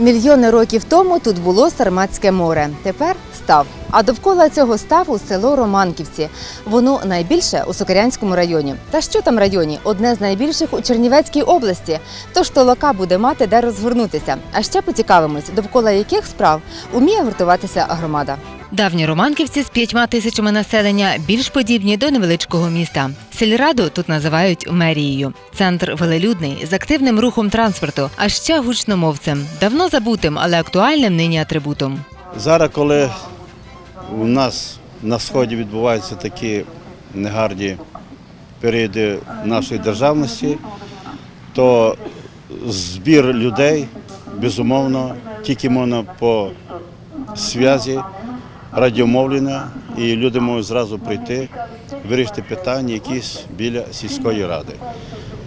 Мільйони років тому тут було Сарматське море. Тепер став. А довкола цього ставу село Романківці. Воно найбільше у Сокирянському районі. Та що там районі? Одне з найбільших у Чернівецькій області. Тож толока буде мати де розгорнутися. А ще поцікавимось, довкола яких справ уміє гуртуватися громада. Давні Романківці з п'ятьма тисячами населення більш подібні до невеличкого міста. Сільраду тут називають мерією. Центр велелюдний з активним рухом транспорту, а ще гучномовцем, давно забутим, але актуальним нині атрибутом. Зараз, коли у нас на сході відбуваються такі негарні періоди нашої державності, то збір людей, безумовно, тільки можна по зв'язі, радіомовлення, і люди можуть зразу прийти, вирішити питання якісь біля сільської ради.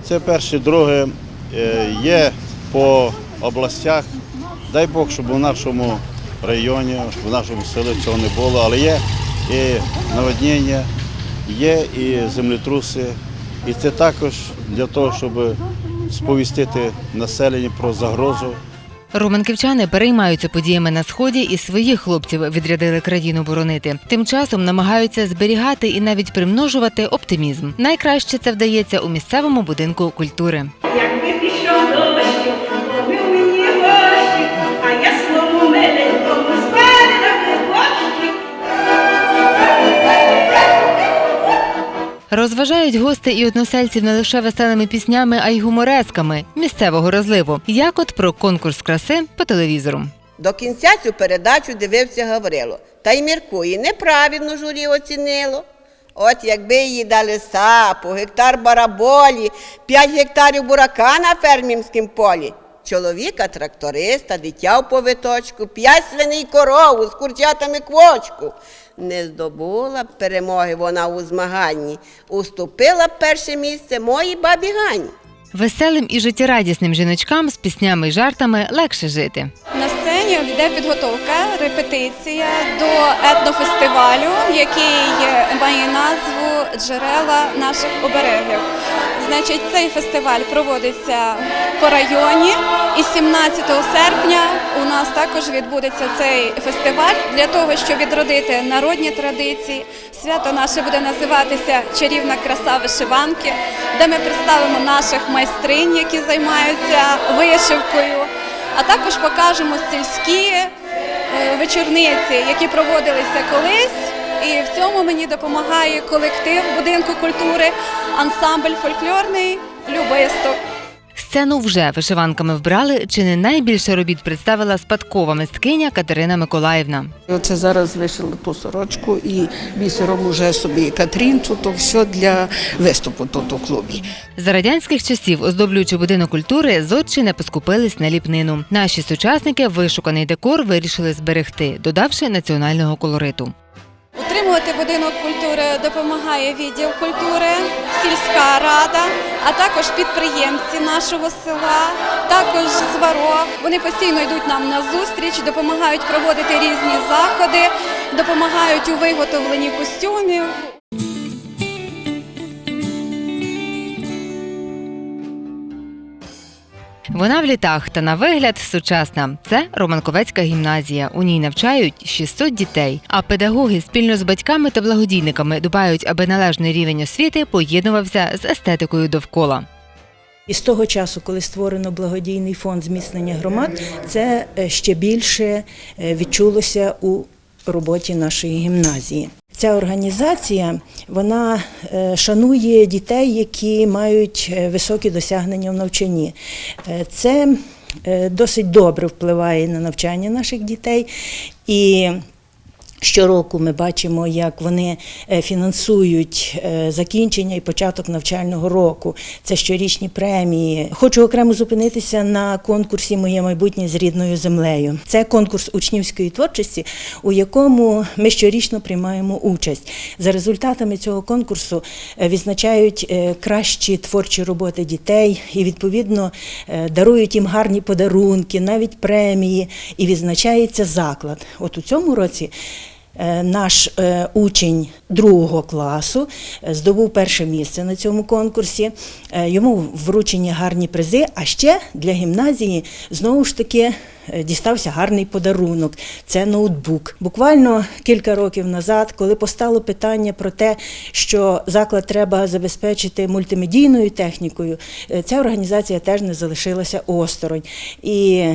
Це перше. Друге, е, є по областях, дай Бог, щоб у нашому районі, в нашому селі цього не було, але є і наводнення, є і землетруси. І це також для того, щоб сповістити населення про загрозу. Романківчани переймаються подіями на сході і своїх хлопців відрядили країну боронити. Тим часом намагаються зберігати і навіть примножувати оптимізм. Найкраще це вдається у місцевому будинку культури. Розважають гости і односельців не лише веселими піснями, а й гуморесками місцевого розливу. Як от про конкурс краси по телевізору. До кінця цю передачу дивився Гаврило. Та й міркує, неправильно журі оцінило. От якби їй дали сапу, гектар бараболі, 5 гектарів бурака на фермерському полі, чоловіка тракториста, дитя в повиточку, 5 свиней корову з курчатами квочку. Не здобула б перемоги вона у змаганні, уступила б перше місце моїй бабі Гані. Веселим і життєрадісним жіночкам з піснями й жартами легше жити. На сцені йде підготовка, репетиція до етнофестивалю, який має назву Джерела наших оберегів. Значить, цей фестиваль проводиться по районі, і 17 серпня у нас також відбудеться цей фестиваль для того, щоб відродити народні традиції. Свято наше буде називатися Чарівна краса вишиванки, де ми представимо наших майстринь, які займаються вишивкою. А також покажемо сільські е, вечорниці, які проводилися колись. І в цьому мені допомагає колектив будинку культури, ансамбль фольклорний Любисток. Сцену вже вишиванками вбрали, чи не найбільше робіт представила спадкова мисткиня Катерина Миколаївна. Оце зараз вишили ту сорочку і бісером уже собі Катрінцю, то все для виступу тут у клубі. За радянських часів, оздоблюючи будинок культури, зодчі не поскупились на ліпнину. Наші сучасники вишуканий декор вирішили зберегти, додавши національного колориту. Утримувати будинок культури допомагає відділ культури, сільська рада, а також підприємці нашого села, також зваро. Вони постійно йдуть нам на зустріч, допомагають проводити різні заходи, допомагають у виготовленні костюмів. Вона в літах та на вигляд сучасна. Це Романковецька гімназія. У ній навчають 600 дітей. А педагоги спільно з батьками та благодійниками дбають, аби належний рівень освіти поєднувався з естетикою довкола. І з того часу, коли створено благодійний фонд зміцнення громад, це е, ще більше е, відчулося у роботі нашої гімназії. Ця організація вона е, шанує дітей, які мають е, високі досягнення в навчанні. Е, Це досить добре впливає на навчання наших дітей і Щороку ми бачимо, як вони е, фінансують е, закінчення і початок навчального року. Це щорічні премії. Хочу окремо зупинитися на конкурсі Моє майбутнє з рідною землею. Це конкурс учнівської творчості, у якому ми щорічно приймаємо участь. За результатами цього конкурсу е, відзначають кращі творчі роботи дітей і відповідно дарують їм гарні подарунки, навіть премії, і відзначається заклад. От у цьому році. Е, Наш е, учень другого класу е, здобув перше місце на цьому конкурсі. Йому вручені гарні призи. А ще для гімназії знову ж таки дістався гарний подарунок. Це ноутбук. Буквально кілька років назад, коли постало питання про те, що заклад треба забезпечити мультимедійною технікою, е, ця організація теж не залишилася осторонь. І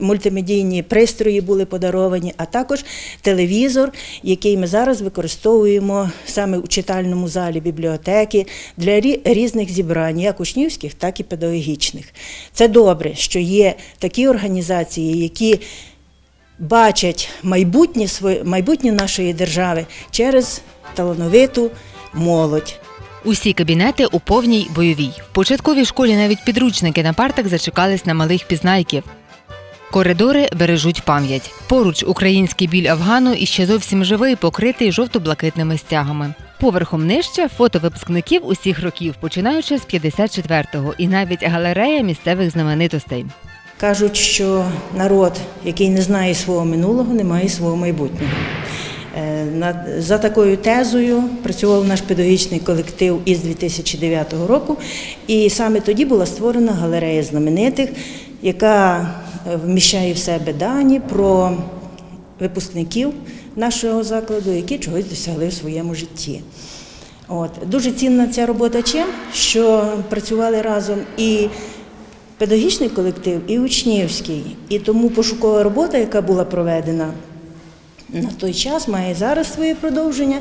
мультимедійні пристрої були подаровані, а також телевізор, який ми зараз використовуємо саме у читальному залі бібліотеки для різних зібрань, як учнівських, так і педагогічних. Це добре, що є такі організації, які бачать майбутнє, майбутнє нашої держави через талановиту молодь. Усі кабінети у повній бойовій. В початковій школі навіть підручники на партах зачекались на малих пізнайків. Коридори бережуть пам'ять. Поруч український біль Афгану і ще зовсім живий, покритий жовто-блакитними стягами. Поверхом нижче фото випускників усіх років, починаючи з 54-го, і навіть галерея місцевих знаменитостей. Кажуть, що народ, який не знає свого минулого, не має свого майбутнього. Е, За такою тезою працював наш педагогічний колектив із 2009 року, і саме тоді була створена галерея знаменитих, яка е, вміщає в себе дані про випускників нашого закладу, які чогось досягли в своєму житті. От. Дуже цінна ця робота чим, що працювали разом і педагогічний колектив, і учнівський. І тому пошукова робота, яка була проведена на той час, має зараз своє продовження.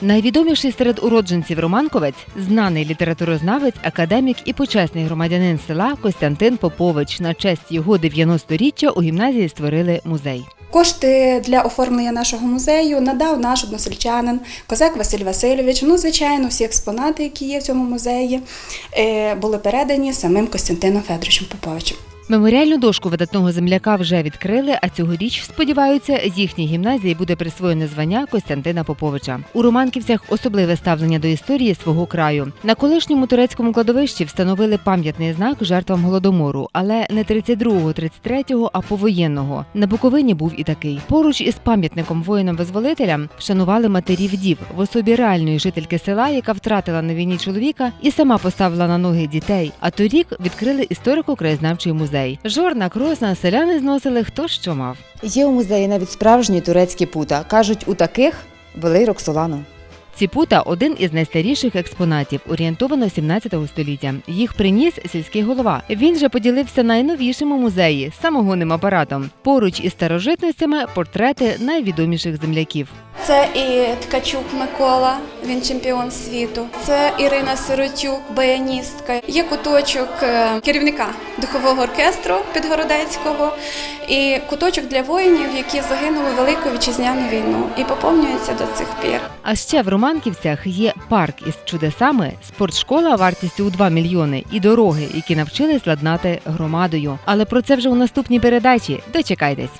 Найвідоміший серед уродженців Романковець знаний літературознавець, академік і почесний громадянин села Костянтин Попович. На честь його 90-річчя у гімназії створили музей. Кошти для оформлення нашого музею надав наш односельчанин Козак Василь Васильович. Ну, звичайно, всі експонати, які є в цьому музеї, е, були передані самим Костянтином Федоровичем Поповичем. Меморіальну дошку видатного земляка вже відкрили, а цьогоріч сподіваються, з їхній гімназії буде присвоєне звання Костянтина Поповича. У Романківцях особливе ставлення до історії свого краю. На колишньому турецькому кладовищі встановили пам'ятний знак жертвам голодомору, але не 32-го, 33-го, а повоєнного. На Буковині був і такий. Поруч із пам'ятником воїнам-визволителям вшанували матері вдів в особі реальної жительки села, яка втратила на війні чоловіка і сама поставила на ноги дітей. А торік відкрили історико-краєзнавчий музей. Жорна, кросна, селяни зносили хто що мав. Є у музеї навіть справжні турецькі пута. Кажуть, у таких вели Роксолану. Ці пута один із найстаріших експонатів, орієнтовано 17 століття. Їх приніс сільський голова. Він же поділився найновішим у музеї самогонним апаратом. Поруч із старожитностями портрети найвідоміших земляків. Це і Ткачук Микола, він чемпіон світу. Це Ірина Сиротюк, баяністка. Є куточок е, керівника духового оркестру Підгородецького і куточок для воїнів, які загинули Велику вітчизняну війну і поповнюється до цих пір. А ще в Романківцях є парк із чудесами, спортшкола вартістю у 2 мільйони і дороги, які навчились ладнати громадою. Але про це вже у наступній передачі. Дочекайтесь.